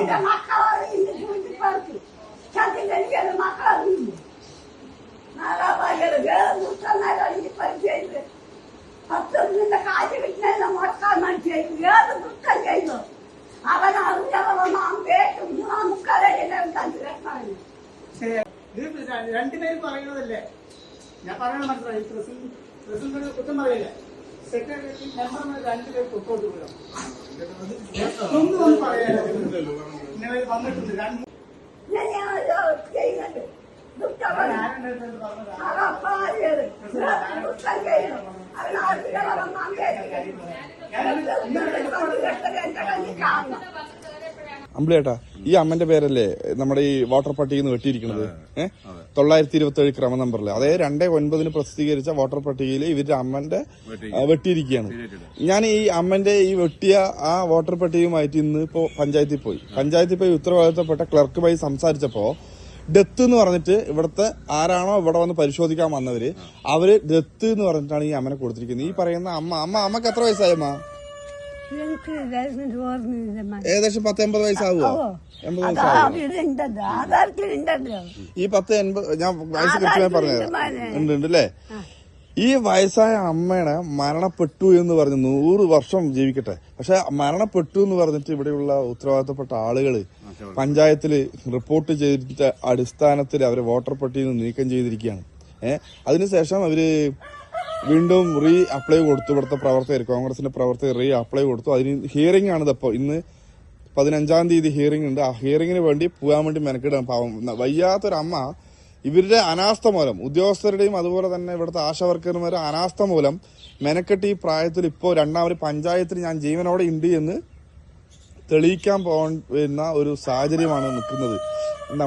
എന്റെ മക്കളെ ഇന്ന് കൂട്ടിപ്പറത്തി ചത്തിലെനിക്കൊരു മക്കളറിയില്ല നാലാഭാഗ്യത് ദുഷ്ടനായി പരിചയത് പത്തൊന്നിന്റെ കാറ്റ് കിട്ടുന്ന മുടക്കാൻ മനസ്സിലായി. ഏത് ദുഷ്ടം ചെയ്തു. അവൻ അറിഞ്ഞവളൊന്നും കേട്ടു. മൂന്നാം മുക്കാലെല്ലാം തന്ത്രമാണ് ഇത് രണ്ടുപേരും പറയുന്നതല്ലേ? ഞാൻ പറയണ മനസ്സിലായി. പ്രസിഡന്റ് പ്രസിഡന്റ് കുറ്റം പറയില്ല. സെക്രട്ടറി മെമ്പർമാർ രണ്ടുപേർ പുറത്തോട്ട് പോകാം ഒന്നും ഒന്നും പറയാനില്ല ഇങ്ങനെ വന്നിട്ടുണ്ട്. രണ്ട് ഞാൻ അമ്പിളിയേട്ടാ ഈ അമ്മന്റെ പേരല്ലേ നമ്മുടെ ഈ വോട്ടർ പട്ടികയിൽ നിന്ന് വെട്ടിയിരിക്കുന്നത്? ഏഹ് തൊള്ളായിരത്തി ഇരുപത്തി ഏഴ് ക്രമ നമ്പറിൽ അതായത് രണ്ടേ ഒൻപതിന് പ്രസിദ്ധീകരിച്ച വോട്ടർ പട്ടികയിൽ ഇവരുടെ അമ്മന്റെ വെട്ടിയിരിക്കുകയാണ്. ഞാൻ ഈ അമ്മന്റെ ഈ വെട്ടിയ ആ വോട്ടർ പട്ടികയുമായിട്ട് ഇന്ന് ഇപ്പോ പഞ്ചായത്തിൽ പോയി. പഞ്ചായത്തിൽ പോയി ഉത്തരവാദിത്തപ്പെട്ട ക്ലർക്കുമായി സംസാരിച്ചപ്പോ ഡെത്ത് എന്ന് പറഞ്ഞിട്ട് ഇവിടുത്തെ ആരാണോ ഇവിടെ വന്ന് പരിശോധിക്കാൻ വന്നവര് അവർ ഡെത്ത് എന്ന് പറഞ്ഞിട്ടാണ് ഈ അമ്മനെ കൊടുത്തിരിക്കുന്നത്. ഈ പറയുന്ന അമ്മ അമ്മ അമ്മയ്ക്ക് എത്ര വയസ്സായമ്മ ഏകദേശം പത്ത് എൺപത് വയസ്സാവുമോ എൺപത് വയസ്സാവുമോ ഈ പത്ത് എൺപത് ഞാൻ വയസ്സ് കൃത്യമായി പറഞ്ഞത് ഉണ്ട് ഉണ്ട് അല്ലേ? ഈ വയസ്സായ അമ്മയുടെ മരണപ്പെട്ടു എന്ന് പറഞ്ഞ് നൂറ് വർഷം ജീവിക്കട്ടെ. പക്ഷെ മരണപ്പെട്ടു എന്ന് പറഞ്ഞിട്ട് ഇവിടെയുള്ള ഉത്തരവാദിത്തപ്പെട്ട ആളുകൾ പഞ്ചായത്തിൽ റിപ്പോർട്ട് ചെയ്തിട്ട് അടിസ്ഥാനത്തിൽ അവരെ വോട്ടർ പട്ടികയിൽ നിന്ന് നീക്കം ചെയ്തിരിക്കുകയാണ്. ഏഹ് അതിനുശേഷം അവർ വീണ്ടും റീ അപ്ലൈ കൊടുത്തു. ഇവിടുത്തെ പ്രവർത്തകർ കോൺഗ്രസിന്റെ പ്രവർത്തകർ റീ അപ്ലൈ കൊടുത്തു. അതിന് ഹിയറിംഗ് ആണ് ഇതപ്പോ ഇന്ന് പതിനഞ്ചാം തീയതി ഹിയറിംഗ് ഉണ്ട്. ആ ഹിയറിംഗിന് വേണ്ടി പോകാൻ വേണ്ടി മെനക്കിടാൻ പാവം. വയ്യാത്തൊരമ്മ ഇവരുടെ അനാസ്ഥ മൂലം ഉദ്യോഗസ്ഥരുടെയും അതുപോലെ തന്നെ ഇവിടുത്തെ ആശാവർക്കർമാരുടെ അനാസ്ഥ മൂലം മെനക്കെട്ട് ഈ പ്രായത്തിൽ ഇപ്പോൾ രണ്ടാമത് പഞ്ചായത്തിൽ ഞാൻ ജീവനോടെ ഉണ്ട് എന്ന് തെളിയിക്കാൻ പോകുന്ന ഒരു സാഹചര്യമാണ് നിൽക്കുന്നത്. എന്താ